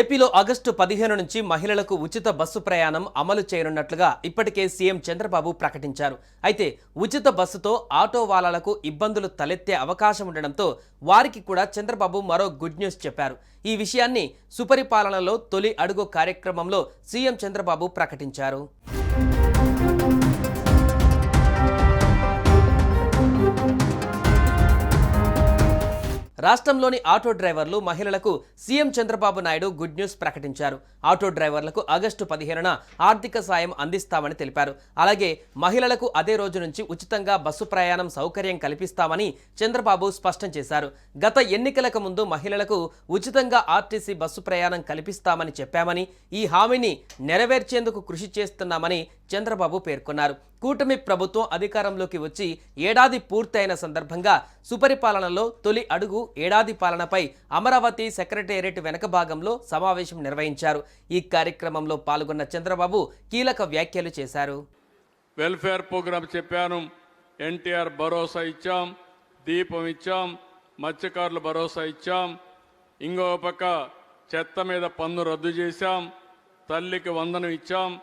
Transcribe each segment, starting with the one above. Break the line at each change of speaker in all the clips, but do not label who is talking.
ఏపీలో ఆగస్టు పదిహేను నుంచి మహిళలకు ఉచిత బస్సు ప్రయాణం అమలు చేయనున్నట్లుగా ఇప్పటికే సీఎం చంద్రబాబు ప్రకటించారు. అయితే ఉచిత బస్సుతో ఆటో వాలాలకు ఇబ్బందులు తలెత్తే అవకాశం ఉండడంతో వారికి కూడా చంద్రబాబు మరో గుడ్ న్యూస్ చెప్పారు. ఈ విషయాన్ని సుపరిపాలనలో తొలి అడుగు కార్యక్రమంలో సీఎం చంద్రబాబు ప్రకటించారు. రాష్ట్రంలోని ఆటో డ్రైవర్లు మహిళలకు CM Chandrababu Naidu good news ప్రకటించారు. ఆటో డ్రైవర్లకు ఆగస్టు పదిహేనున ఆర్థిక సాయం అందిస్తామని తెలిపారు. అలాగే మహిళలకు అదే రోజు నుంచి ఉచితంగా బస్సు ప్రయాణం సౌకర్యం కల్పిస్తామని చంద్రబాబు స్పష్టం చేశారు. గత ఎన్నికలకు ముందు మహిళలకు ఉచితంగా ఆర్టీసీ బస్సు ప్రయాణం కల్పిస్తామని చెప్పామని ఈ హామీని నెరవేర్చేందుకు కృషి చేస్తున్నామని చంద్రబాబు పేర్కొన్నారు. కూటమి ప్రభుత్వం అధికారంలోకి వచ్చి ఏడాది పూర్తయిన సందర్భంగా సుపరిపాలనలో తొలి అడుగు ఏడాది పాలనపై అమరావతి సెక్రటేరియట్ వెనక భాగంలో సమావేశం నిర్వహించారు. ఈ కార్యక్రమంలో పాల్గొన్న చంద్రబాబు కీలక వ్యాఖ్యలు చేశారు.
వెల్ఫేర్ ప్రోగ్రాం చెప్పాను. ఎన్టీఆర్ భరోసా ఇచ్చాం. దీపం ఇచ్చాం. మత్స్యకారుల భరోసా ఇచ్చాం. ఇంకో పక్క చెత్త మీద పన్ను రద్దు చేశాం. తల్లికి వందనం ఇచ్చాం.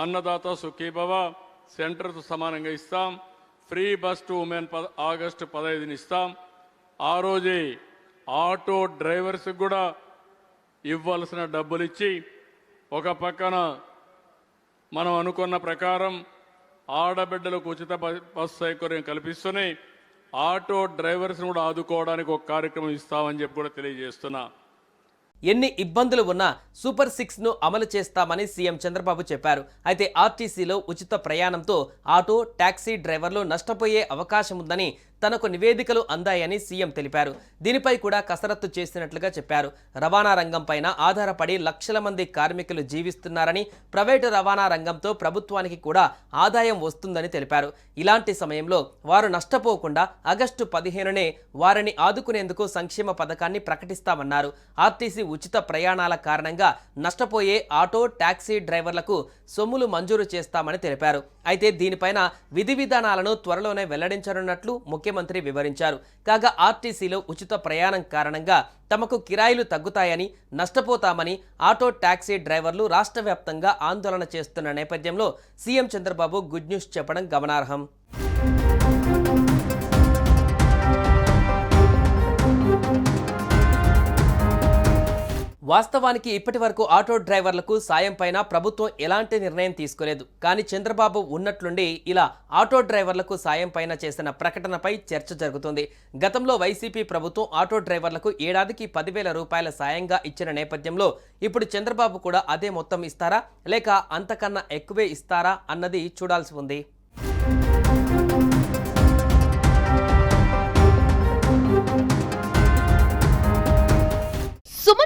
అన్నదాత సుఖీభవ. సెంటర్తో సమానంగా ఇస్తాం. ఫ్రీ బస్ టు ఉమెన్ పద ఆగస్టు పదహైదుని ఇస్తాం. ఆ రోజే ఆటో డ్రైవర్స్కి కూడా ఇవ్వాల్సిన డబ్బులు ఇచ్చి ఒక పక్కన మనం అనుకున్న ప్రకారం ఆడబిడ్డలకు ఉచిత బస్సు సౌకర్యం కల్పిస్తూనే ఆటో డ్రైవర్స్ని కూడా ఆదుకోవడానికి ఒక కార్యక్రమం ఇస్తామని చెప్పి కూడా తెలియజేస్తున్నా.
ఎన్ని ఇబ్బందులు ఉన్నా సూపర్ సిక్స్ను అమలు చేస్తామని సీఎం చంద్రబాబు చెప్పారు. అయితే ఆర్టీసీలో ఉచిత ప్రయాణంతో ఆటో టాక్సీ డ్రైవర్లు నష్టపోయే అవకాశం ఉందని తనకు నివేదికలు అందాయని సీఎం తెలిపారు. దీనిపై కూడా కసరత్తు చేసినట్లుగా చెప్పారు. రవాణా రంగంపైన ఆధారపడి లక్షల మంది కార్మికులు జీవిస్తున్నారని ప్రైవేటు రవాణా రంగంతో ప్రభుత్వానికి కూడా ఆదాయం వస్తుందని తెలిపారు. ఇలాంటి సమయంలో వారు నష్టపోకుండా ఆగస్టు పదిహేనునే వారిని ఆదుకునేందుకు సంక్షేమ పథకాన్ని ప్రకటిస్తామన్నారు. ఆర్టీసీ ఉచిత ప్రయాణాల కారణంగా నష్టపోయే ఆటో టాక్సీ డ్రైవర్లకు సొమ్ములు మంజూరు చేస్తామని తెలిపారు. అయితే దీనిపైన విధి విధానాలను త్వరలోనే వెల్లడించనున్నట్లు ముఖ్యమంత్రి వివరించారు. కాగా ఆర్టీసీలో ఉచిత ప్రయాణం కారణంగా తమకు కిరాయిలు తగ్గుతాయని నష్టపోతామని ఆటో టాక్సీ డ్రైవర్లు రాష్ట్ర వ్యాప్తంగా ఆందోళన చేస్తున్న నేపథ్యంలో సీఎం చంద్రబాబు గుడ్ న్యూస్ చెప్పడం గమనార్హం. వాస్తవానికి ఇప్పటి వరకు ఆటో డ్రైవర్లకు సాయం పైన ప్రభుత్వం ఎలాంటి నిర్ణయం తీసుకోలేదు. కానీ చంద్రబాబు ఉన్నట్లుండి ఇలా ఆటో డ్రైవర్లకు సాయం పైన చేసిన ప్రకటనపై చర్చ జరుగుతుంది. గతంలో వైసీపీ ప్రభుత్వం ఆటో డ్రైవర్లకు ఏడాదికి పదివేల రూపాయల సాయంగా ఇచ్చిన నేపథ్యంలో ఇప్పుడు చంద్రబాబు కూడా అదే మొత్తం ఇస్తారా? లేక అంతకన్నా ఎక్కువే ఇస్తారా? అన్నది చూడాల్సి ఉంది.